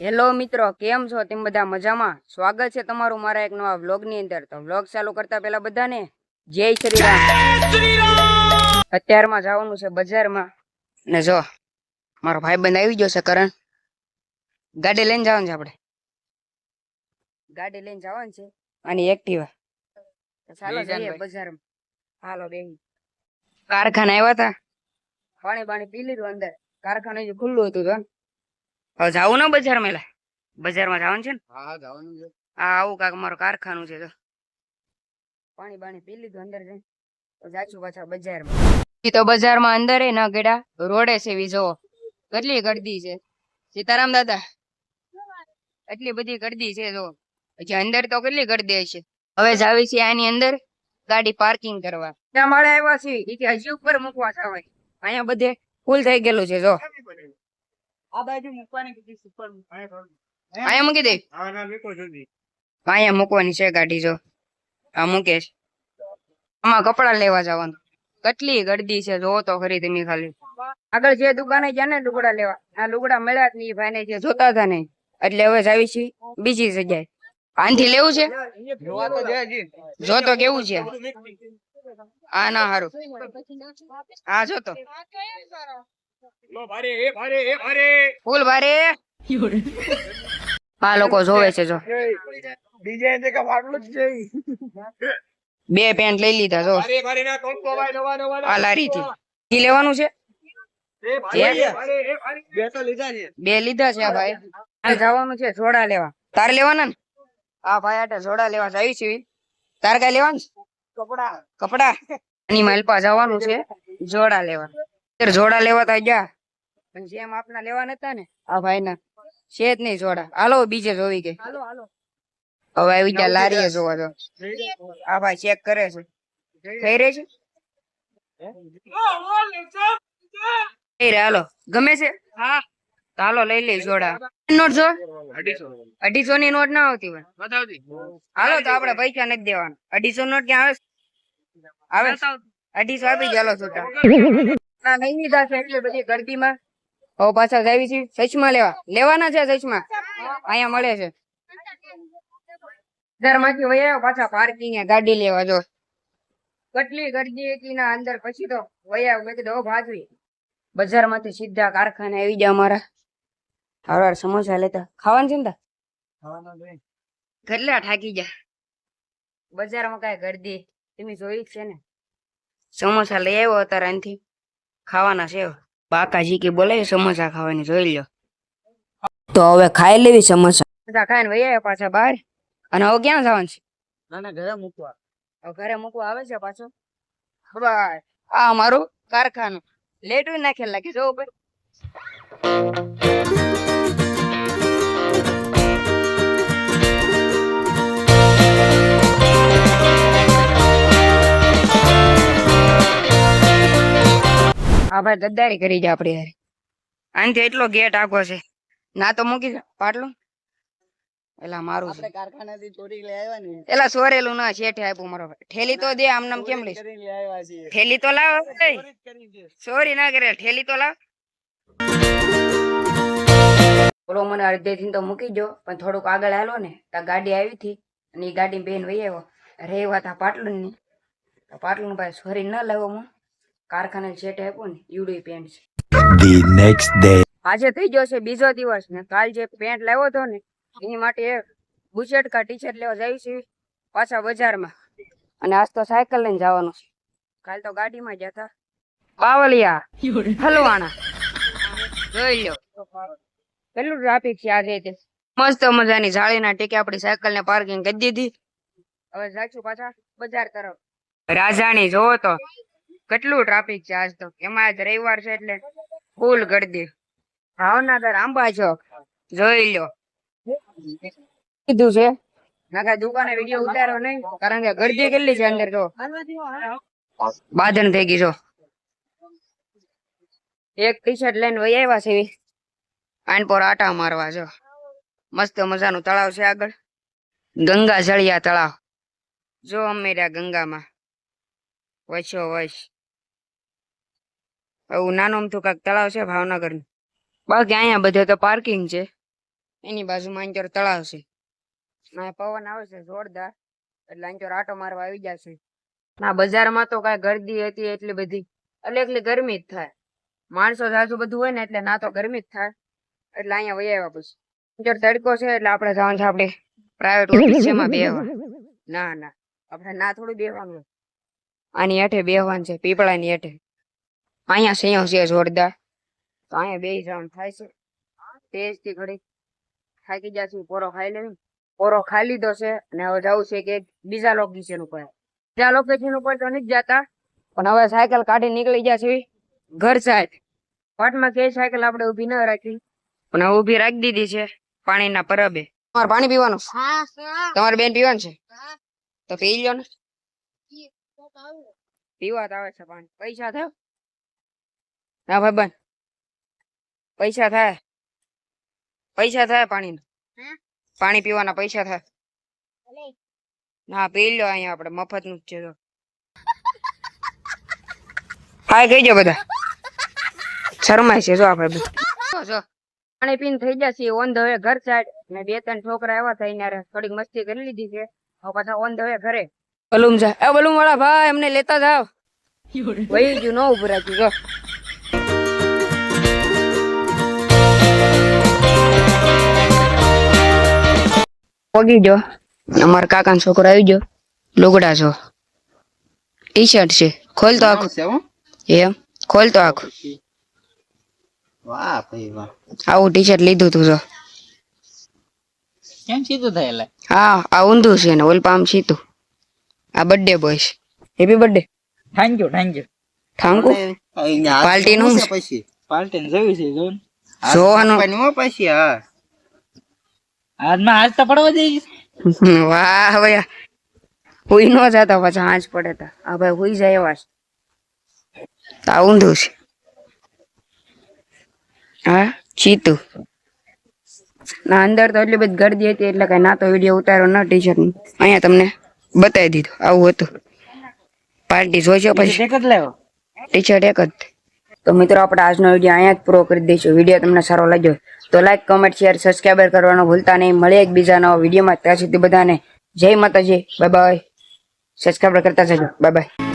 Hello મિત્રો કેમ છો? તેમ બધા મજામાં? સ્વાગત છે તમારું મારા એક નવા વ્લોગની અંદર. તો વ્લોગ ચાલુ કરતા પહેલા બધાને જય શ્રી રામ. અત્યારમાં જવાનું છે બજારમાં. ને જો મારો ભાઈ બંધ આવી ગયો છે કરણ. ગાડી લઈને જવાનું છે આપણે. ગાડી લઈને જવાનું છે અને એક્ટિવા ચાલો જઈએ બજારમાં. હાલો બેહી. કારખાના આવ્યા હતા પાણી પાણી પી લીધું અંદર. કારખાનું ખુલ્લું હતું તો. જાવું ને બજારમાં એલા? બજારમાં જવાનું છે ને? હા જવાનું છે. આ આવું કાક મારું કારખાનું છે તો પાણી બાણી પી લીધું અંદર જઈ તો જાચું પાછા બજારમાં. ઈ તો બજારમાં અંદર ન ગેડા રોડે છે જોવો. કેટલી ગરદી છે. સીતારામ દાદા એટલી બધી ગરદી છે જો પછી અંદર તો કેટલી ગરદી હશે. હવે જાવી છે આની અંદર ગાડી પાર્કિંગ કરવા. ત્યાં મારે આવ્યા છે હજી ઉપર મૂકવા જવાય. અહીંયા બધે ફૂલ થઈ ગયેલું છે જો. આ બાજુ મૂકવાની કીધી સુપર અહીંયા મૂકી દે. હા ના મેકો જલ્દી અહીંયા મૂકવાની છે ગાડી જો. આ મૂકે છે. આમાં કપડા લેવા જવાનું. કેટલી ગરદી છે જો તો ખરી તમે ખાલી. આગળ જે દુકાને ગયા ને લુગડા લેવા આ લુગડા મળ્યા જ નહીં ભાઈ ને જે જોતા હતા નહીં એટલે હવે જાવી છે બીજી જગ્યાએ. આનથી લેવું છે? જો. તો કેવું છે? આ ના હારું. આ જો તો. ફૂલ ભારે આ લોકો જોવે છે જો. બે પેન્ટ લઈ લીધા જો. આ લારી થી કી લેવાનું છે? બે લીધા છે. બે લીધા છે આ ભાઈ. જવાનું છે જોડા લેવા. તારે લેવાના ને? આ ભાઈ આટે જોડા લેવા જાય છે. તારે કઈ લેવાનું કપડા. કપડા? એની માલપા જવાનું છે જોડા લેવા. જોડા લેવા તા ગયા. પણ જેમ આપના લેવા નતા ને આ ભાઈ ના છે જ નહીં જોડા. હાલો બીજે જોવી ગઈ હાલો હાલો. હવે આવી ગયા લારીએ જોવા તો. આ ભાઈ ચેક કરે છે. થઈ રહી છે? હાલો. ગમે છે? હા. તો હાલો લઈ લઈ જોડા. નોટ જો. અઢીસો ની. નોટ ના આવતી હોય. હાલો તો આપડે પૈસા નથી દેવાના. અઢીસો નોટ ક્યાં આવે? આવે? અઢીસો આપી ચાલો છૂટા. ના નહીં લીધા છે એટલે બધી ગરદીમાં હવે પાછા જાવી છે. લેવા. લેવાના છે સચમાં અહીંયા મળે છે. ઘરમાંથી વયા પાછા પાર્કિંગ ગાડી લેવા જો. કેટલી ગરદી હતી ના અંદર પછી તો વયા મેં કીધું ભાજવી બજારમાંથી સીધા કારખાને આવી ગયા અમારા હાર સમોસા લેતા. ખાવાનું છે ને? કેટલા થાકી ગયા બજારમાં કઈ ગરદી. તમે જોઈ છે ને. સમોસા લઈ આવ્યો અત્યારે અહીંથી. ખાવાના છે. બાકાજી કે બોલાય સમોસા ખાવાની જોઈ લો તો હવે ખાઈ લેવી સમોસા. બધા ખાઈને વૈયા પાછા બહાર. અને હવે ક્યાં જવાનું છે? ના ના ઘરે મૂકવા. હવે ઘરે મૂકવા આવે છે પાછો. ભાઈ આ અમારું કારખાનું. લેટ નાખેલ લાગે જો ભાઈ. ભાઈ ગદ્દારી કરી જાય આપડી યાર આનથી એટલો ગેટ આખો છે. ના તો મૂકી દે પાટલું. એલા મારું છે. કારખાનાથી ચોરી લઈ આવ્યા ને. એલા સોરેલું ના શેઠે આપ્યું મારો ભાઈ. ઠેલી તો દે આમ નામ કેમ લઈશ? લઈ આવ્યા ઠેલી તો લાવ ચોરી છે. સોરી ના કરે ઠેલી તો લાવ. બોલો મને અડધેથી તો મૂકી જો પણ થોડુંક આગળ હાલો ને. તા ગાડી આવી હતી અને એ ગાડી બેન વહી આવ્યો. રેવા તા પાટલું ની તો પાટલું ભાઈ સોરી ના લાવો હું. કારખાને શેઠે આપ્યું ને યુડી પેન્ટ છે. ધી નેક્સ્ટ ડે આજે થઈ ગયો છે બીજો દિવસ ને કાલ જે પેન્ટ લાવ્યો હતો ને એની માટે એક બુશર્ટ કા ટી લેવા જાય છે પાછા બજારમાં. અને આજ તો સાયકલ લઈને જવાનું છે. કાલ તો ગાડીમાં ગયા હતા બાવલિયા હલવાણા. જોઈ લો પેલું ટ્રાફિક છે આજે તે. મસ્ત મજાની જાળીના ટેકે આપણી સાયકલ ને પાર્કિંગ કરી દીધી. હવે જાશું પાછા બજાર તરફ. રાજાની જોવો તો. કેટલું ટ્રાફિક છે આજ તો? એમાં આજ રવિવાર છે એટલે ફૂલ ગળદી ભાવનગર આંબા ચોક. જોઈ લો. કીધું છે? નાખા દુકાને વીડિયો ઉતારો નહીં. કારણ કે ગળદી કેટલી છે અંદર તો બાદન થઈ ગઈ છો એક ટી શર્ટ લઈને વહી આવ્યા છે આન પર આટા મારવા છો મસ્ત મજાનું તળાવ છે આગળ. ગંગા જળિયા તળાવ. જો અમે રહ્યા ગંગામાં. વચ એવું નાનું અમથું કાંઈક તળાવ છે ભાવનગર બાકી અહીંયા બધે તો પાર્કિંગ છે. એની બાજુમાં અંચોર તળાવ છે. ના પવન આવે છે જોરદાર. એટલે અંચોર આટો મારવા આવી જશે ના બજારમાં તો કાંઈ ગરદી હતી એટલી બધી. એટલે એટલી ગરમી જ થાય. માણસો જાજુ બધું હોય ને એટલે ના તો ગરમી જ થાય. એટલે અહીંયા વહી આવ્યા પછી. અંચોર તડકો છે એટલે આપણે જવાનું છે આપણે પ્રાઇવેટ ઓફિસમાં બેહવા. ના ના. આપણે ના થોડું બેહવાનું આની હેઠે બેહવાનું છે પીપળાની હેઠે. અહીંયા સિંહ છે જોરદાર. તો અહીંયા બે જવાનું થાય છે. તેજથી ઘડી થાકી જશું પોરો ખાઈ લેવી. પોરો ખાઈ લીધો છે અને હવે જવું છે કે બીજા લોકેશન ઉપર. બીજા લોકેશન ઉપર તો નથી જતા, પણ હવે સાયકલ કાઢી નીકળી છે. ઘર સાઈડ પાટમાં કે સાયકલ આપણે ઊભી ન રાખી. પણ હવે ઊભી રાખી દીધી છે પાણીના પરબે. તમારે પાણી પીવાનું? તમારે બેન પીવાનું છે? તો પી લ્યો ને. પીવા આવે છે પાણી. પૈસા થાય? ના ભાઈ બન પૈસા થાય. પૈસા થાય પાણી પાણી પીવાના પૈસા થાય. ના પી લો અહીંયા આપણે મફતનું છે તો. હાય કહીજો બધા. શરમાય છે જો આપણે પાણી પીને થઈ જશે ઓન ધ વે ઘર સાઈડ. ને બે ત્રણ છોકરા એવા થઈને ને થોડીક મસ્તી કરી લીધી છે. હવે પાછા ઓન ધ વે ઘરે. બલૂમ જા. એ બલૂમ વાળા ભાઈ અમને લેતા જાવ વહી ગયું ન ઉભું રાખ્યું જો. પગી જો અમારા કાકાનો છોકરો આવી ગયો. લુગડા છો ટી શર્ટ છે. ખોલ તો આખું. એમ. ખોલ તો આખું. વાહ ભાઈ વાહ. આવું ટી શર્ટ લીધું તું જો. કેમ સીધું થાય હા આ ઊંધું છે ને ઓલ પામ સીધું. આ બર્થડે બોય છે. Happy birthday thank you thank you thank you party નું પછી. પાર્ટી જોયું છે જોન? જોવાનું. પછી હા. આજમાં આજ તો પડવા જઈ વાહ ભાઈ હોઈ ન જતા પાછા આજ પડે તા. આ ભાઈ હુઈ જાય એવા તા ઊંધું છે. હા ચીતું. ના અંદર તો એટલી બધી ગરદી હતી એટલે કઈ ના તો વીડિયો ઉતાર્યો ન ટી શર્ટ અહીંયા તમને બતાવી દીધું. આવું હતું. પાર્ટી જોઈશો પછી. એક જ લેવો ટી શર્ટ એક જ. તો મિત્રો આપણે આજનો વીડિયો અહીંયા જ પૂરો કરી દઈશું. વીડિયો તમને સારો લાગ્યો તો લાઈક કમેન્ટ શેર સબસ્ક્રાઈબર કરવાનું ભૂલતા નહીં. મળે એક બીજા નવા વિડીયોમાં ત્યાં સુધી બધાને જય માતાજી. બાય બાય સબસ્ક્રાઈબર કરતા જજો. Bye bye